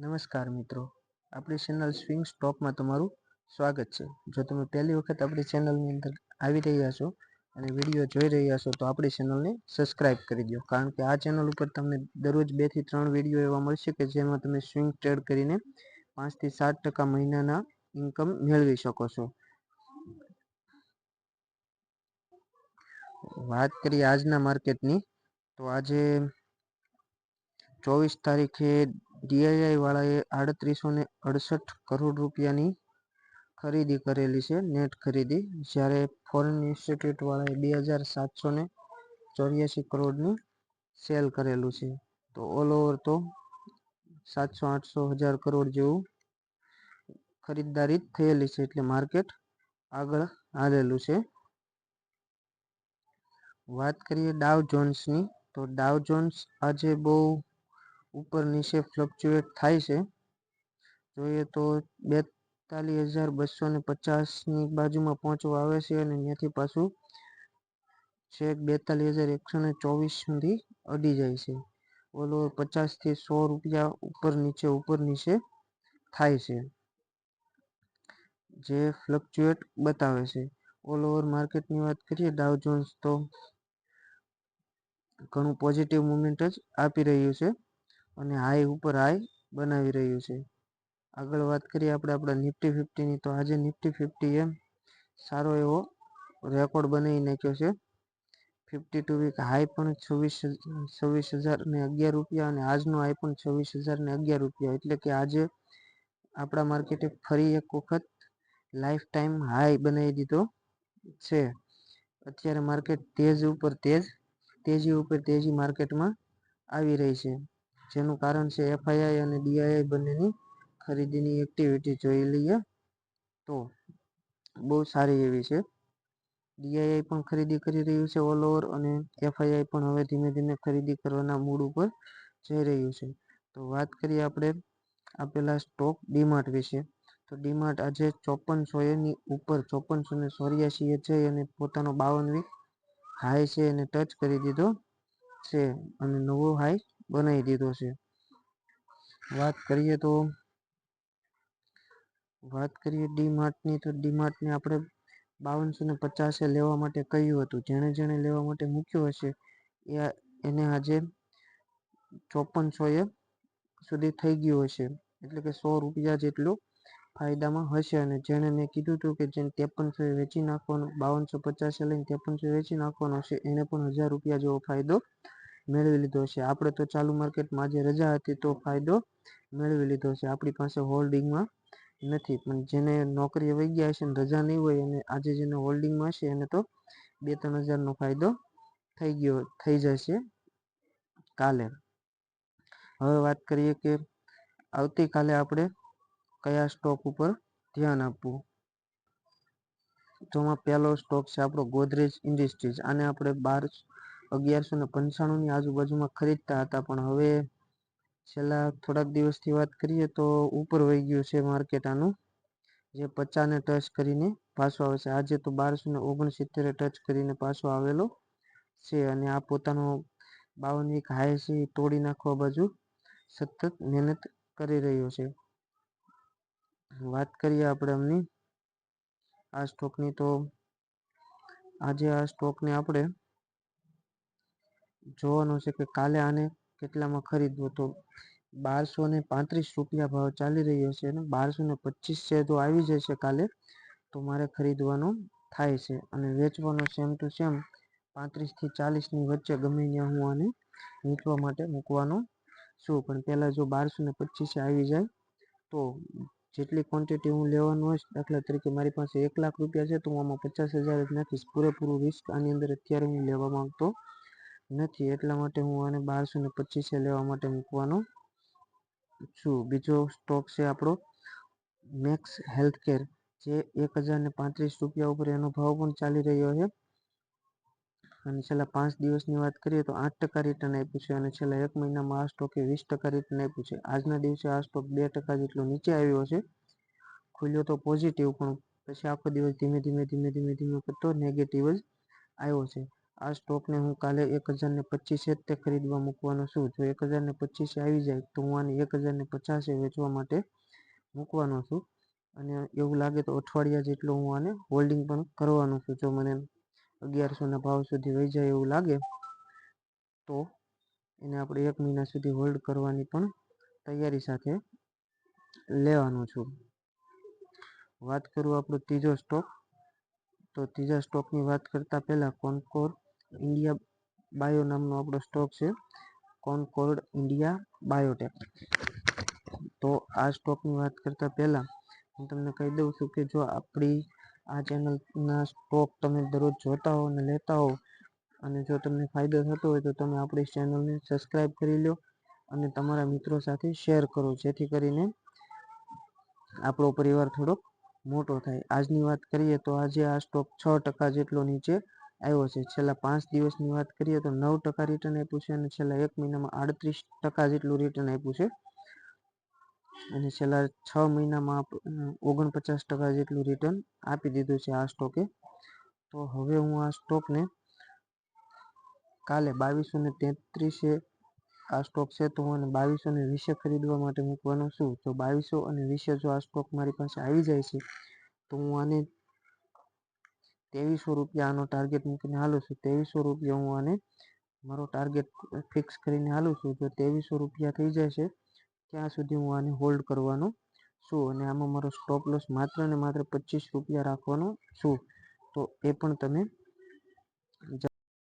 નમસ્કાર મિત્રો. આપણી ચેનલ સ્વિંગ સ્ટોકમાં તમારું સ્વાગત છે. જો તમે પહેલી વખત આપણી ચેનલની અંદર આવી રહ્યા છો અને વીડિયો જોઈ રહ્યા છો, તો આપણી ચેનલને સબસ્ક્રાઇબ કરી દો. કારણ કે આ ચેનલ ઉપર તમને દરરોજ બેથી ત્રણ વીડિયો એવા મળશે કે જેમાં તમે સ્વિંગ ટ્રેડ કરીને પાંચથી સાત ટકા મહિનાના ઇન્કમ મેળવી શકો છો. વાત કરીએ આજના માર્કેટની તો આજે ચોવીસ તારીખે ડીઆઈઆઈ વાળાએ આડત્રીસો ને અડસઠ કરોડ રૂપિયાની ખરીદી કરેલી છે, નેટ ખરીદી, જ્યારે ફોરેન ઇન્સ્ટિટ્યૂટ વાળાએ બે હજાર સાતસો ને ચોર્યાસી કરોડની સેલ કરેલું છે. તો ઓલ ઓવર તો સાતસો આઠસો હજાર કરોડ જેવું ખરીદદારી થયેલી છે, એટલે માર્કેટ આગળ હાલેલું છે. વાત કરીએ ડાવ જોન્સની, તો ડાવ જોન્સ આજે બહુ ઉપર નીચે ફ્લક્ચ્યુએટ થાય છે. જોઈએ તો બેતાલીસ હજાર બસો ને પચાસની બાજુમાં પહોંચવા આવે છે અને ત્યાંથી પાછું છેક બેતાલીસ હજાર એકસો ને ચોવીસ સુધી અડી જાય છે. ઓલ પચાસથી સો રૂપિયા ઉપર નીચે ઉપર નીચે થાય છે. જે ફ્લક્ચ્યુએટ બતાવે છે. ઓલ ઓવર માર્કેટની વાત કરીએ ડાવ જોન્સ તો ઘણું પોઝિટિવ મુમેન્ટ જ આપી રહ્યું છે. અને હાઈ ઉપર હાઈ બનાવી રહ્યું છે. આગળ વાત કરીએ આપણે આપણા નિફ્ટી ફિફ્ટીની, તો આજે નિફ્ટી ફિફ્ટીએ સારો એવો રેકોર્ડ બનાવી નાખ્યો છે. ફિફ્ટી ટુ વીક હાઈ પણ છવ્વીસ છવ્વીસ હજાર ને અગિયાર રૂપિયા અને આજનો હાઈ પણ છવ્વીસ હજાર ને અગિયાર રૂપિયા, એટલે કે આજે આપણા માર્કેટે ફરી એક વખત લાઈફ ટાઈમ હાઈ બનાવી દીધો છે. અત્યારે માર્કેટ તેજ ઉપર, તેજ, તેજી ઉપર તેજી માર્કેટમાં આવી રહી છે. જેનું કારણ છે એફઆઈઆઈ અને ડીઆઈઆઈ બંનેની ખરીદીની એક્ટિવિટી જોઈ લઈએ તો બહુ સારી એવી છે. ડીઆઈઆઈ પણ ખરીદી કરી રહ્યું છે ઓલ ઓવર અને એફઆઈઆઈ પણ હવે ધીમે ધીમે ખરીદી કરવાના મૂડ ઉપર જઈ રહ્યું છે. તો વાત કરીએ આપણે આપેલા સ્ટોક ડીમાર્ટ વિશે. તો ડીમાર્ટ આજે ચોપનસો એની ઉપર ચોપનસો ને ચોર્યાસી એ જઈ અને પોતાનો બાવન વીક હાઈ છે એને ટચ કરી દીધો છે અને નવો હાઈ બનાવી દીધો છે. વાત કરીએ તો, વાત કરીએ ડી માર્ટની તો ડી માર્ટને આપણે બાવનસો ને પચાસે લેવા માટે કહ્યું હતું. જેણે જેણે લેવા માટે મૂક્યું હશે, એ એને આજે ચોપનસો એ સુધી થઈ ગયું હશે. એટલે કે સો રૂપિયા જેટલું ફાયદામાં હશે. અને જેણે મેં કીધું હતું કે જેને ત્રેપનસો એ વેચી નાખવાનું, બાવનસો પચાસે લઈને ત્રેપનસો વેચી નાખવાનો હશે, એને પણ હજાર રૂપિયા જેવો ફાયદો મેળવી લીધો છે. આપણે તો ચાલુ માર્કેટમાં આજે રજા હતી તો ફાયદો મેળવી લીધો છે. આપણી પાસે હોલ્ડિંગમાં નથી, પણ જેને નોકરીએ વહી ગયા છે ને રજા નહીં હોય અને આજે જેને હોલ્ડિંગમાં છે એને તો બે ત્રણ હજારનો ફાયદો થઈ ગયો, થઈ જશે કાલે. હવે વાત કરીએ કે આવતીકાલે આપણે કયા સ્ટોક ઉપર ધ્યાન આપવું? જેમાં પહેલો સ્ટોક છે આપણો ગોદરેજ ઇન્ડસ્ટ્રીઝ. આને આપણે બાર અગિયારસો ને પંચાણુંની આજુબાજુમાં ખરીદતા હતા, પણ હવે છેલ્લા થોડાક દિવસથી વાત કરીએ તો ઉપર વહી ગયું છે માર્કેટ આનું, જે પચાસને ટચ કરીને પાછો આવે છે. આજે તો બારસો ને ઓગણસિત્તેરે ટચ કરીને પાછો આવેલો છે અને આ પોતાનો બાવન વીક છે તોડી નાખવા બાજુ સતત મહેનત કરી રહ્યો છે. વાત કરીએ આપણે એમની, આ સ્ટોકની તો આજે આ સ્ટોકને આપણે જોવાનું છે કે કાલે આને કેટલામાં ખરીદવો? તો બારસો ને પાંત્રીસ રૂપિયા ભાવ ચાલી રહ્યો છે અને બારસો ને પચીસ છે તો આવી જશે કાલે. તો મારે ખરીદવાનો થાય છે અને વેચવાનો સેમ ટુ સેમ પાંત્રીસથી ચાલીસની વચ્ચે ગમે ત્યાં હું આને વેચવા માટે મૂકવાનો છું. પણ પહેલાં જો બારસો ને પચીસે આવી જાય, તો જેટલી ક્વોન્ટિટી હું લેવાનું હોય દાખલા તરીકે મારી પાસે એક લાખ રૂપિયા છે, તો હું આમાં પચાસ હજાર જ નાખીશ. પૂરેપૂરું રિસ્ક આની અંદર અત્યારે હું લેવા માંગતો નથી, એટલા માટે હું આને બારસો ને પચીસે લેવા માટે મૂકવાનો છું. બીજો સ્ટોક છે આપણો મેક્સ હેલ્થકેર જે એક હજાર ને પાંત્રીસ રૂપિયા ઉપર એનો ભાવ પણ ચાલી રહ્યો છે. અને છેલ્લા પાંચ દિવસની વાત કરીએ તો આઠ ટકા રિટર્ન આપ્યું છે અને છેલ્લા એક મહિનામાં આ સ્ટોકે વીસ ટકા રિટર્ન આપ્યું છે. આજના દિવસે આ સ્ટોક બે ટકા જેટલો નીચે આવ્યો છે. ખુલ્યો તો પોઝિટિવ પણ, પછી આખો દિવસ ધીમે ધીમે ધીમે ધીમે ધીમે કરતો નેગેટિવ જ આવ્યો છે. આ સ્ટોકને હું કાલે એક હજારને પચીસે જ તે ખરીદવા મૂકવાનો છું. જો એક હજારને પચીસે આવી જાય, તો હું આને એક હજારને પચાસે વેચવા માટે મૂકવાનો છું. અને એવું લાગે તો અઠવાડિયા જેટલું હું આને હોલ્ડિંગ પણ કરવાનો છું. જો મને અગિયારસોના ભાવ સુધી વહી જાય એવું લાગે, તો એને આપણે એક મહિના સુધી હોલ્ડ કરવાની પણ તૈયારી સાથે લેવાનું છું. વાત કરું આપણો ત્રીજો સ્ટોક, તો ત્રીજા સ્ટોકની વાત કરતાં પહેલાં કોનકોર ઇન્ડિયા બાયો નામનો આપણો સ્ટોક છે. Concord India Biotech. તો આ સ્ટોકની વાત કરતાં પહેલાં હું તમને કહી દઉં છું કે જો આપણી આ ચેનલના સ્ટોક તમે દરરોજ જોતા હો અને લેતા હો અને જો તમને ફાયદો થતો હોય તો તમે આપણી ચેનલને સબસ્ક્રાઈબ કરી લો અને તમારા મિત્રો સાથે શેર કરો, જેથી કરીને આપણો પરિવાર થોડોક મોટો થાય. આજની વાત કરીએ તો આજે આ સ્ટોક છ ટકા જેટલો નીચે આવ્યો છે. છેલ્લા પાંચ દિવસની વાત કરીએ તો નવ ટકા રિટર્ન આપ્યું છે અને છેલ્લા એક મહિનામાં આડત્રીસ ટકા જેટલું રિટર્ન આપ્યું છે. અને છેલ્લા છ મહિનામાં ઓગણપચાસ ટકા જેટલું રિટર્ન આપી દીધું છે આ સ્ટોકે તો હવે હું આ સ્ટોકને કાલે બાવીસો ને તેત્રીસે આ સ્ટોક છે તો હું આને બાવીસો ને વીસે ખરીદવા માટે મૂકવાનો છું. તો બાવીસો અને વીસે જો આ સ્ટોક મારી પાસે આવી જાય છે, તો હું આને ત્રેવીસો રૂપિયા આનો ટાર્ગેટ મૂકીને હાલું છું. ત્રેવીસો રૂપિયા હું આને મારો ટાર્ગેટ ફિક્સ કરીને હાલું છું. જો ત્રેવીસો રૂપિયા થઈ જશે, ત્યાં સુધી હું આને હોલ્ડ કરવાનો છું અને આમાં મારો સ્ટોપ લોસ માત્ર ને માત્ર પચીસ રૂપિયા રાખવાનો છું. તો એ પણ તમે